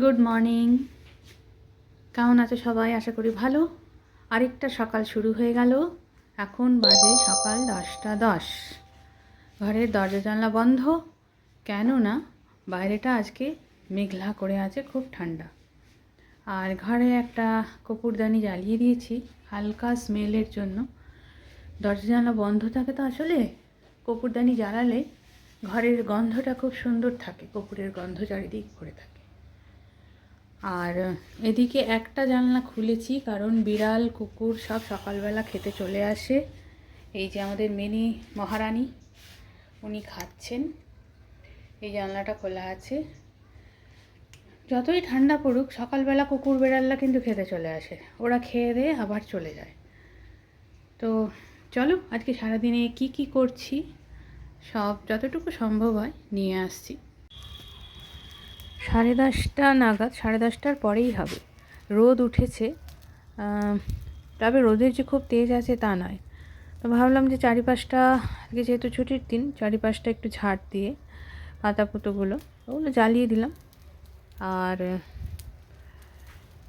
Good morning কেমন আছে সবাই? আশা করি ভালো। আরেকটা সকাল শুরু হয়ে গেল। এখন বাজে সকাল দশটা দশ। ঘরের দরজা জানলা বন্ধ। কেননা বাইরেটা আজকে মেঘলা করে আছে, খুব ঠান্ডা। আর ঘরে একটা কপুরদানি জ্বালিয়ে দিয়েছি, হালকা স্মেলের জন্য। দরজা জানলা বন্ধ থাকে তো আসলে। কপুরদানি জ্বালালে ঘরের গন্ধটা খুব সুন্দর থাকে কপুরের গন্ধ চারিদিক ভরে থাকে। আর এদিকে একটা জানলা খুলেছি, কারণ বিড়াল, কুকুর সব সকালবেলা খেতে চলে আসে। এই যে আমাদের মিনি মহারানী, উনি খাচ্ছেন। এই জানলাটা খোলা আছে। যতই ঠান্ডা পড়ুক, সকালবেলা কুকুর বেড়ালরা কিন্তু খেতে চলে আসে। ওরা খেয়ে দিয়ে আবার চলে যায়। তো চলো, আজকে সারাদিনে কি কি করছি, সব যতটুকু সম্ভব হয় নিয়ে আসছি। সাড়ে দশটা নাগাদ, সাড়ে দশটার পরেই হবে। রোদ উঠেছে। তবে রোদের যে খুব তেজ আছে তা নয়। তো ভাবলাম যে চারিপাশটা, আজকে যেহেতু ছুটির দিন, চারিপাশটা একটু ঝাড় দিয়ে পাতা পুতোগুলো ওগুলো জ্বালিয়ে দিলাম। আর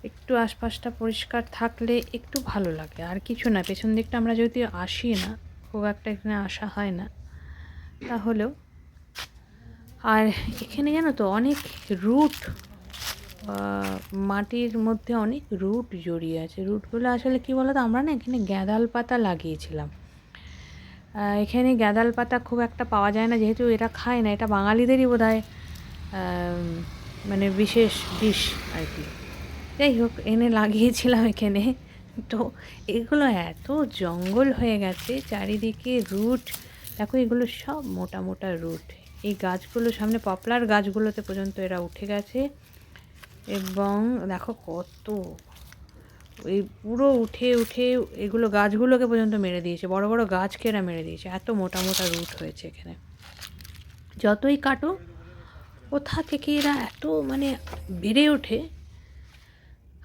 একটু আশপাশটা পরিষ্কার থাকলে একটু ভালো লাগে। আর কিছু না, পেছন দিকটা আমরা যদি আসি না, খুব একটা এখানে আসা হয় না, তাহলেও আর এখানে জানো তো অনেক রুট মাটির মধ্যে অনেক রুট জড়িয়ে আছে। রুটগুলো আসলে কি বলতো, আমরা না এখানে গ্যাঁদাল পাতা লাগিয়েছিলাম। এখানে গ্যাঁদাল পাতা খুব একটা পাওয়া যায় না, যেহেতু এটা খায় না, এটা বাঙালিদেরই বোধ হয় মানে বিশেষ ডিশ আর কি। যাই হোক, এনে লাগিয়েছিলাম এখানে। তো এগুলো এত জঙ্গল হয়ে গেছে, চারিদিকে রুট। দেখো এগুলো সব মোটা মোটা রুট। এই গাছগুলো, সামনে পপলার গাছগুলোতে পর্যন্ত এরা উঠে গেছে। এবং দেখো কত, এই পুরো উঠে উঠে এগুলো গাছগুলোকে পর্যন্ত মেরে দিয়েছে। বড় বড় গাছকে এরা মেরে দিয়েছে। এত মোটা মোটা রুট হয়েছে এখানে। যতই কাটো, কোথা থেকে এরা এত মানে বেড়ে ওঠে।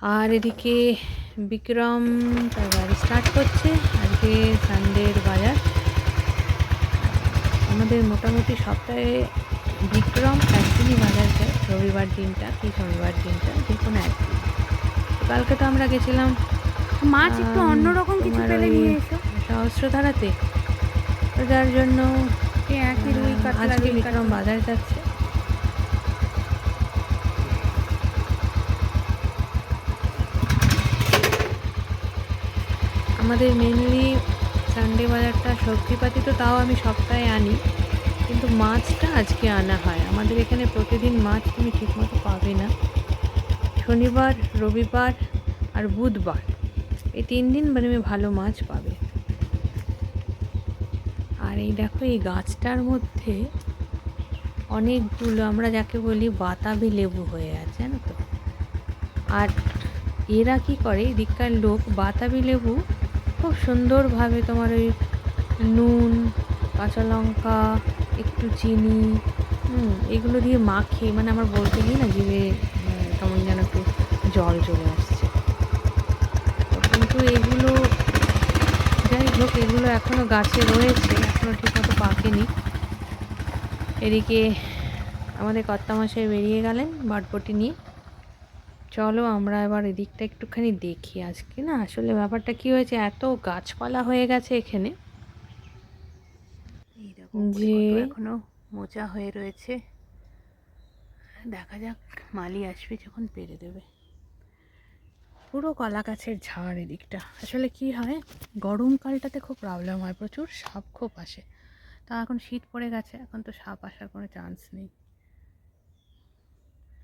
আর এদিকে বিক্রম তার গাড়ি স্টার্ট করছে। আজকে সানডের আমাদের মোটামুটি সপ্তাহে বিক্রম একদিনই বাজার যায় রবিবার দিনটা কি শনিবার দিনটা যে কোনো একদিন। কালকে তো আমরা গেছিলাম মাছ একটু অন্যরকম কিছু পেলে নিয়ে এসো। সহস্রধারাতে। তো যার জন্য আজকে বিক্রম বাজার যাচ্ছে। আমাদের মেনলি সানডে বাজারটা সবজিপাতি তো তাও আমি সপ্তাহে আনি, কিন্তু মাছটা আজকে আনা হয়। আমাদের এখানে প্রতিদিন মাছ তুমি ঠিকমতো পাবে না। শনিবার, রবিবার আর বুধবার, এই তিন দিন মানে আমি ভালো মাছ পাবে। আর এই দেখো, এই গাছটার মধ্যে অনেকগুলো আমরা যাকে বলি বাতাবি লেবু হয়ে আছে, জানো তো? আর এরা কি করে? এদিককার লোক বাতাবি লেবু খুব সুন্দরভাবে তোমার ওই নুন কাঁচা লঙ্কা একটু চিনি হুম এগুলো দিয়ে মাখে মানে আমার বলতে গিয়ে না জিভে উম, কেমন যেন একটু জল চলে আসছে। কিন্তু এগুলো যাই হোক এগুলো এখনও গাছে রয়েছে এখনও ঠিকমতো পাকেনি। এদিকে আমাদের কর্তামশাই বেরিয়ে গেলেন বাটপটি নিয়ে। চলো আমরা এবার এদিকটা একটুখানি দেখি আজকে না? আসলে ব্যাপারটা কি হয়েছে? এত গাছপালা হয়ে গেছে এখানে। যে এখনও মোচা হয়ে রয়েছে। দেখা যাক মালি আসবে যখন পেরে দেবে। পুরো কলা গাছের ঝাড় এদিকটা। আসলে কি হয় গরমকালটাতে খুব প্রবলেম হয় প্রচুর সাপ খোপ আসে। তা এখন শীত পড়ে গেছে এখন তো সাপ আসার কোনো চান্স নেই।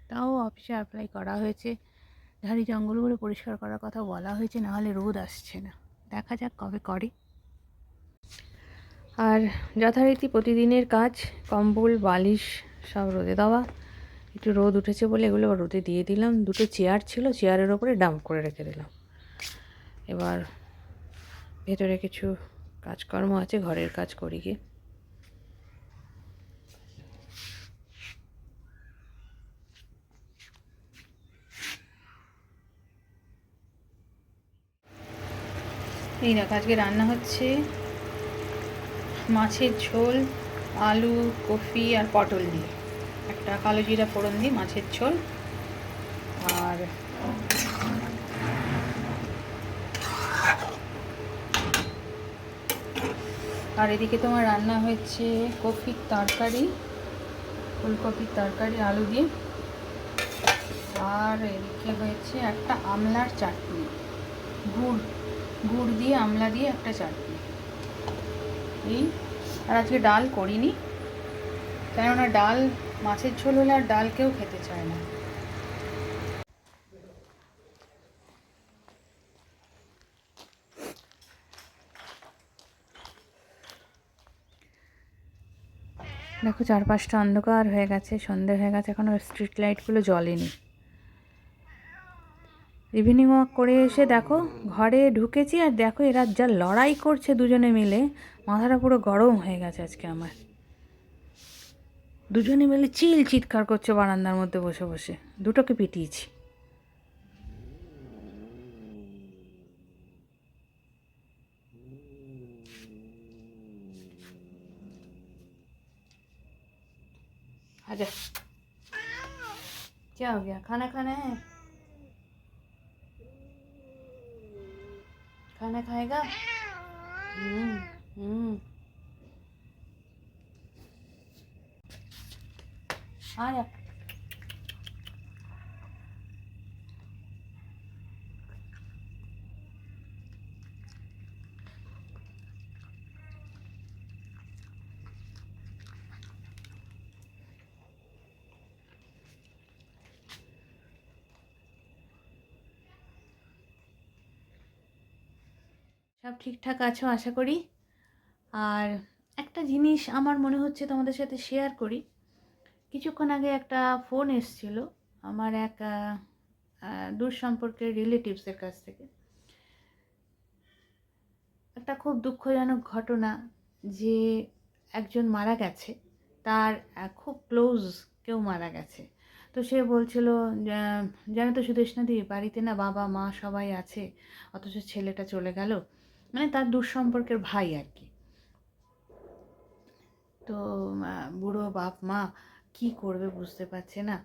তাও অফিসে অ্যাপ্লাই করা হয়েছে। ঝাড়ি জঙ্গলগুলো পরিষ্কার করার কথা বলা হয়েছে, নাহলে রোদ আসছে না। দেখা যাক কবে করে। আর যথারীতি প্রতিদিনের কাজ, কম্বল, বালিশ সব রোদে দেওয়া। একটু রোদ উঠেছে বলে এগুলো রোদে দিয়ে দিলাম। দুটো চেয়ার ছিল চেয়ারের ওপরে ডাম্প করে রেখে দিলাম। এবার ভেতরে কিছু কাজকর্ম আছে, ঘরের কাজ করি গিয়ে। এই দেখো, আজকে রান্না হচ্ছে মাছের ঝোল, আলু, কফি আর পটল দিয়ে। একটা কালো জিরা ফোড়ন দিয়ে মাছের ঝোল আর আর এদিকে তোমার রান্না হয়েছে কফির তরকারি, ফুলকপির তরকারি, আলু দিয়ে। আর এদিকে হয়েছে একটা আমলার চাটনি, গুড়। গুড় দিয়ে, আমলা দিয়ে একটা চাটনি। এই, আর আজকে ডাল করিনি। কেননা ডাল, মাছের ঝোল হলে আর ডাল কেউ খেতে চায় না। দেখো, চারপাশটা অন্ধকার হয়ে গেছে, সন্ধে হয়ে গেছে এখনও স্ট্রিট লাইটগুলো জ্বলেনি। ইভিনিং ওয়াক করে এসে দেখো ঘরে ঢুকেছি আর দেখো এরা যা লড়াই করছে দুজনে মিলে মাথাটা পুরো গরম হয়ে গেছে আজকে আমার দুজনে মিলে চিল চিৎকার করছে বারান্দার মধ্যে বসে বসে দুটোকে পিটিয়েছি आजा क्या हो गया खाना खाना है 川中愛が。うう সব ঠিকঠাক আছো আশা করি। আর একটা জিনিস আমার মনে হচ্ছে তোমাদের সাথে শেয়ার করি। কিছুক্ষণ আগে একটা ফোন এসছিল আমার এক দূর সম্পর্কের রিলেটিভসের কাছ থেকে। একটা খুব দুঃখজনক ঘটনা যে একজন মারা গেছে, তার খুব ক্লোজ কেউ মারা গেছে। তো সে বলছিল জানো তো সুদেশনাদি বাড়িতে না বাবা, মা সবাই আছে, অথচ ছেলেটা চলে গেল। মানে তার দূর সম্পর্কের ভাই আর কি। তো বুড়ো বাপ, মা কি করবে বুঝতে পারছে না।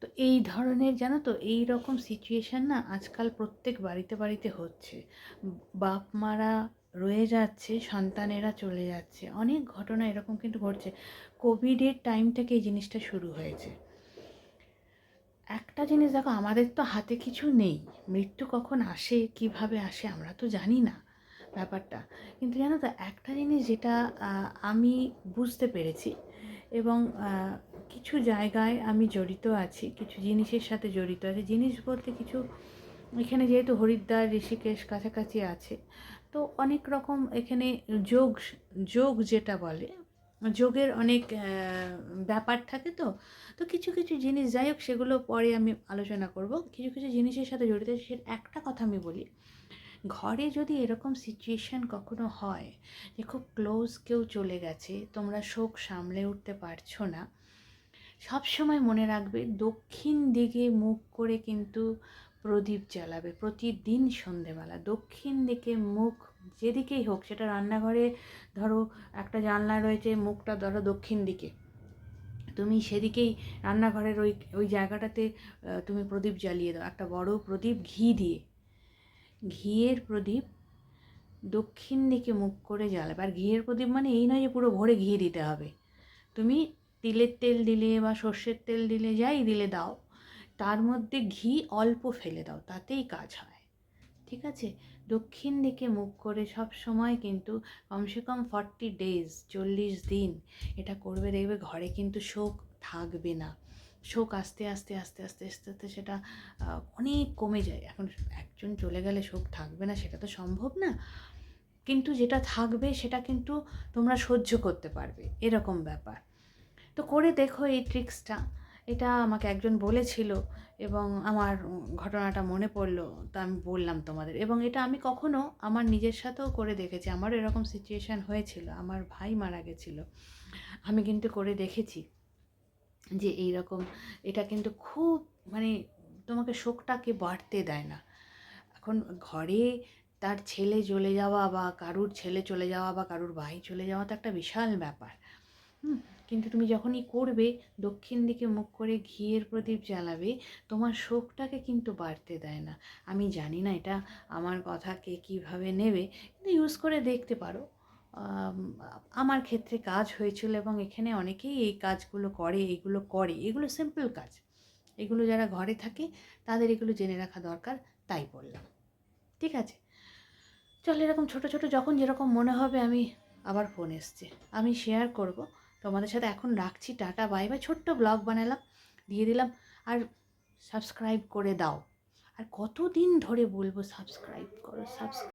তো এই ধরনের জানো তো, এই রকম সিচুয়েশান না আজকাল প্রত্যেক বাড়িতে বাড়িতে হচ্ছে। বাপ মারা রয়ে যাচ্ছে, সন্তানেরা চলে যাচ্ছে। অনেক ঘটনা এরকম কিন্তু ঘটছে। কোভিডের টাইম থেকে এই জিনিসটা শুরু হয়েছে। একটা জিনিস দেখো, আমাদের তো হাতে কিছু নেই। মৃত্যু কখন আসে, কীভাবে আসে আমরা তো জানি না। ব্যাপারটা। কিন্তু জানো তো একটা জিনিস যেটা আমি বুঝতে পেরেছি এবং কিছু জায়গায় আমি জড়িত আছি কিছু জিনিসের সাথে জড়িত আছে। জিনিস বলতে কিছু এখানে যেহেতু হরিদ্বার ঋষিকেশ কাছাকাছি আছে তো অনেক রকম এখানে যোগ যোগ যেটা বলে যোগের অনেক ব্যাপার থাকে তো। তো কিছু কিছু জিনিস যাই হোক সেগুলো পরে আমি আলোচনা করব। কিছু কিছু জিনিসের সাথে জড়িত আছে, সে একটা কথা আমি বলি। ঘরে যদি এরকম সিচুয়েশন কখনো হয় যে খুব ক্লোজ কেউ চলে গেছে, তোমরা শোক সামলে উঠতে পারছ না, সব সময় মনে রাখবে দক্ষিণ দিকে মুখ করে কিন্তু প্রদীপ জ্বালাবে প্রতিদিন সন্ধেবেলা। দক্ষিণ দিকে মুখ যেদিকেই হোক, সেটা রান্নাঘরে ধরো একটা জানলা রয়েছে, মুখটা ধরো দক্ষিণ দিকে। তুমি সেদিকেই রান্নাঘরের ওই ওই জায়গাটাতে তুমি প্রদীপ জ্বালিয়ে দাও। একটা বড় প্রদীপ ঘি দিয়ে। ঘিয়ের প্রদীপ দক্ষিণ দিকে মুখ করে জ্বালাবে। আর ঘিয়ের প্রদীপ মানে এই নয় যে পুরো ভরে ঘি দিতে হবে। তুমি তিলের তেল দিলে বা সর্ষের তেল দিলে যাই দিলে দাও, তার মধ্যে ঘি অল্প ফেলে দাও, তাতেই কাজ হয়। ঠিক আছে? দক্ষিণ দিকে মুখ করে সব সময় কিন্তু কমসে কম ফর্টি ডেজ চল্লিশ দিন এটা করবে, দেখবে ঘরে কিন্তু শোক থাকবে না। শোক আস্তে আস্তে আস্তে আস্তে আস্তে আস্তে সেটা অনেক কমে যায়। এখন একজন চলে গেলে শোক থাকবে না, সেটা তো সম্ভব না। কিন্তু যেটা থাকবে সেটা কিন্তু তোমরা সহ্য করতে পারবে, এরকম ব্যাপার। তো করে দেখো এই ট্রিক্সটা। এটা আমাকে একজন বলেছিল এবং আমার ঘটনাটা মনে পড়ল, তো আমি বললাম তোমাদের। এবং এটা আমি কখনো আমার নিজের সাথেও করে দেখেছি। আমারও এরকম সিচুয়েশান হয়েছিল। আমার ভাই মারা গেছিল। আমি কিন্তু করে দেখেছি। যে এই রকম এটা কিন্তু খুব মানে তোমাকে শোকটাকে বাড়তে দেয় না। এখন ঘরে তার ছেলে চলে যাওয়া বা কারুর ছেলে চলে যাওয়া বা কারুর ভাই চলে যাওয়া তো একটা বিশাল ব্যাপার। হুম, কিন্তু তুমি যখনই করবে, দক্ষিণ দিকে মুখ করে ঘিয়ের প্রদীপ জ্বালাবে, তোমার শোকটাকে কিন্তু বাড়তে দেয় না। আমি জানি না এটা আমার কথা কে কীভাবে নেবে, কিন্তু ইউজ করে দেখতে পারো। আমার ক্ষেত্রে কাজ হয়েছিল এবং এখানে অনেকেই এই কাজগুলো করে এগুলো করে, এগুলো সিম্পল কাজ। এগুলো যারা ঘরে থাকে, তাদের এগুলো জেনে রাখা দরকার, তাই বললাম। ঠিক আছে? চল এরকম ছোট ছোট যখন যেরকম মনে হবে আমি আবার ফোন এসছে। আমি শেয়ার করব। তোমাদের সাথে এখন রাখছি, টাটা বাই বাই ছোট্ট ব্লগ বানালাম, দিয়ে দিলাম। আর সাবস্ক্রাইব করে দাও। আর কতদিন ধরে বলব সাবস্ক্রাইব করো সাবস্ক্রাইব